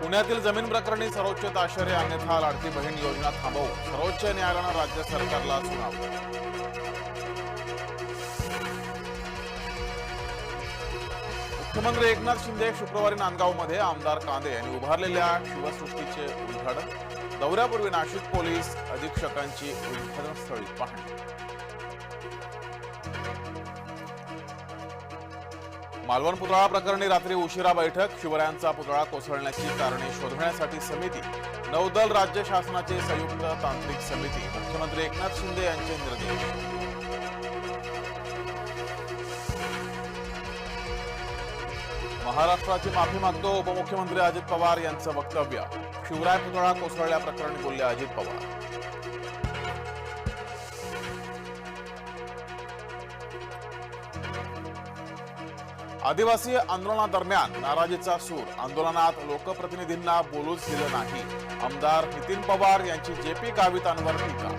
पुण्यातील जमीन प्रकरणी सर्वोच्च ताशेरे अन्यथा लाडकी बहीण योजना थांबवू सर्वोच्च न्यायालयानं राज्य सरकारला सुनावलं मुख्यमंत्री एकनाथ शिंदे शुक्रवारी नांदगावमध्ये आमदार कांदे यांनी उभारलेल्या शिवसृष्टीचे उद्घाटन. दौऱ्यापूर्वी नाशिक पोलीस अधीक्षकांची उद्घाटनस्थळी पाहणी. मालवण पुतळा प्रकरणी रात्री उशिरा बैठक शिवरायांचा पुतळा कोसळण्याची कारणे शोधण्यासाठी समिती नौदल राज्य शासनाचे संयुक्त तांत्रिक समिती मुख्यमंत्री एकनाथ शिंदे यांचे निर्देश. महाराष्ट्राची माफी मागतो उपमुख्यमंत्री अजित पवार यांचं वक्तव्य. शिवराय पुतळा कोसळल्याप्रकरणी बोलले अजित पवार. आदिवासी आंदोलनादरम्यान नाराजीचा सूर. आंदोलनात लोकप्रतिनिधींना बोलूच दिलं नाही. आमदार नितीन पवार यांची जेपी गावितांवर टीका.